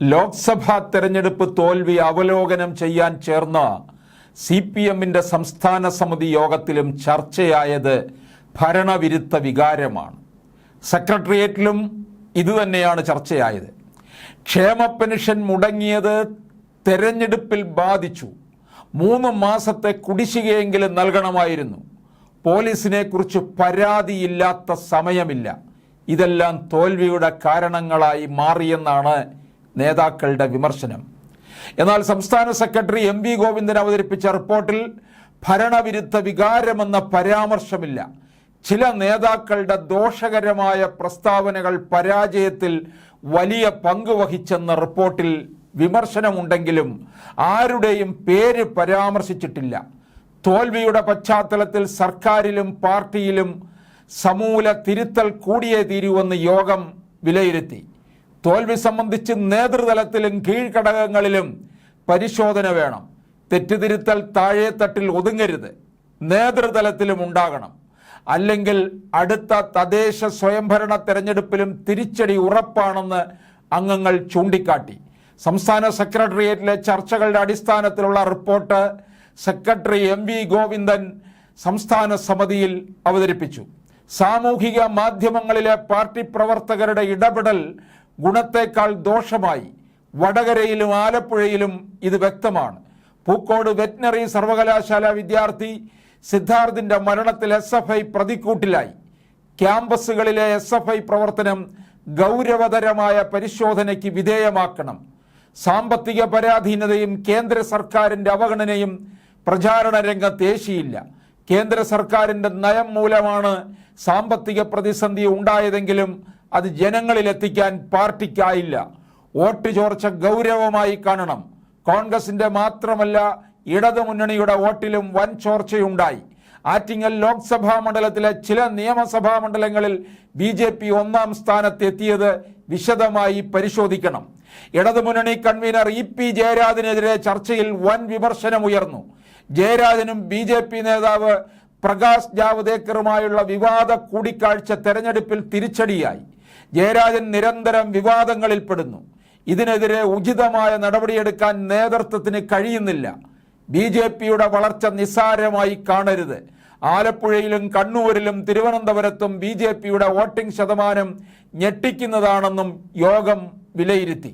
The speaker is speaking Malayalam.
ലോക്സഭാ തെരഞ്ഞെടുപ്പ് തോൽവി അവലോകനം ചെയ്യാൻ ചേർന്ന സി പി എമ്മിന്റെ സംസ്ഥാന സമിതി യോഗത്തിലും ചർച്ചയായത് ഭരണവിരുദ്ധ വികാരമാണ്. സെക്രട്ടേറിയറ്റിലും ഇതുതന്നെയാണ് ചർച്ചയായത്. ക്ഷേമ പെൻഷൻ മുടങ്ങിയത് തെരഞ്ഞെടുപ്പിൽ ബാധിച്ചു. മൂന്ന് മാസത്തെ കുടിശ്ശികയെങ്കിലും നൽകണമായിരുന്നു. പോലീസിനെ കുറിച്ച് പരാതിയില്ലാത്ത സമയമില്ല. ഇതെല്ലാം തോൽവിയുടെ കാരണങ്ങളായി മാറിയെന്നാണ് നേതാക്കളുടെ വിമർശനം. എന്നാൽ സംസ്ഥാന സെക്രട്ടറി എം വി ഗോവിന്ദൻ അവതരിപ്പിച്ച റിപ്പോർട്ടിൽ ഭരണവിരുദ്ധ വികാരമെന്ന പരാമർശമില്ല. ചില നേതാക്കളുടെ ദോഷകരമായ പ്രസ്താവനകൾ പരാജയത്തിൽ വലിയ പങ്ക് വഹിച്ചെന്ന റിപ്പോർട്ടിൽ വിമർശനമുണ്ടെങ്കിലും ആരുടെയും പേര് പരാമർശിച്ചിട്ടില്ല. തോൽവിയുടെ പശ്ചാത്തലത്തിൽ സർക്കാരിലും പാർട്ടിയിലും സമൂല തിരുത്തൽ കൂടിയേ തീരുവെന്ന് യോഗം വിലയിരുത്തി. തോൽവി സംബന്ധിച്ച് നേതൃതലത്തിലും കീഴ്ഘടകങ്ങളിലും പരിശോധന വേണം. തെറ്റുതിരുത്തൽ താഴെത്തട്ടിൽ ഒതുങ്ങരുത്. നേതൃതലത്തിലും ഉണ്ടാകണം. അല്ലെങ്കിൽ അടുത്ത തദ്ദേശ സ്വയംഭരണ തെരഞ്ഞെടുപ്പിലും തിരിച്ചടി ഉറപ്പാണെന്ന് അംഗങ്ങൾ ചൂണ്ടിക്കാട്ടി. സംസ്ഥാന സെക്രട്ടേറിയറ്റിലെ ചർച്ചകളുടെ അടിസ്ഥാനത്തിലുള്ള report secretary M V Govindan സംസ്ഥാന സമിതിയിൽ അവതരിപ്പിച്ചു. സാമൂഹിക മാധ്യമങ്ങളിലെ പാർട്ടി പ്രവർത്തകരുടെ ഇടപെടൽ ഗുണത്തേക്കാൾ ദോഷമായി വടകരയിലും ആലപ്പുഴയിലും ഇത് വ്യക്തമാണ്. പൂക്കോട് വെറ്റിനറി സർവകലാശാല വിദ്യാർത്ഥി സിദ്ധാർത്ഥിന്റെ മരണത്തിൽ എസ് എഫ് ഐ പ്രതിക്കൂട്ടിലായി. ക്യാമ്പസുകളിലെ എസ് എഫ് ഐ പ്രവർത്തനം ഗൗരവതരമായ പരിശോധനയ്ക്ക് വിധേയമാക്കണം. സാമ്പത്തിക പരാധീനതയും കേന്ദ്ര സർക്കാരിന്റെ അവഗണനയും പ്രചാരണ രംഗത്ത് ഏശിയില്ല. കേന്ദ്ര സർക്കാരിന്റെ നയം മൂലമാണ് സാമ്പത്തിക പ്രതിസന്ധി ഉണ്ടായതെങ്കിലും അത് ജനങ്ങളിൽ എത്തിക്കാൻ പാർട്ടിക്കായില്ല. വോട്ട് ചോർച്ച ഗൗരവമായി കാണണം. കോൺഗ്രസിന്റെ മാത്രമല്ല ഇടതുമുന്നണിയുടെ വോട്ടിലും വൻ ചോർച്ചയുണ്ടായി. ആറ്റിങ്ങൽ ലോക്സഭാ മണ്ഡലത്തിലെ ചില നിയമസഭാ മണ്ഡലങ്ങളിൽ ബി ജെ പി ഒന്നാം സ്ഥാനത്തെത്തിയത് വിശദമായി പരിശോധിക്കണം. ഇടതുമുന്നണി കൺവീനർ ഇ പി ജയരാജനെതിരെ ചർച്ചയിൽ വൻ വിമർശനമുയർന്നു. ജയരാജനും ബി ജെ പി നേതാവ് പ്രകാശ് ജാവ്ദേക്കറുമായുള്ള വിവാദ കൂടിക്കാഴ്ച തെരഞ്ഞെടുപ്പിൽ തിരിച്ചടിയായി. ജയരാജൻ നിരന്തരം വിവാദങ്ങളിൽപ്പെടുന്നു ഇതിനെതിരെ ഉചിതമായ നടപടിയെടുക്കാൻ നേതൃത്വത്തിന് കഴിയുന്നില്ല. ബി ജെ പിയുടെ വളർച്ച നിസ്സാരമായി കാണരുത്. ആലപ്പുഴയിലും കണ്ണൂരിലും തിരുവനന്തപുരത്തും ബി ജെ പിയുടെ വോട്ടിംഗ് ശതമാനം ഞെട്ടിക്കുന്നതാണെന്നും യോഗം വിലയിരുത്തി.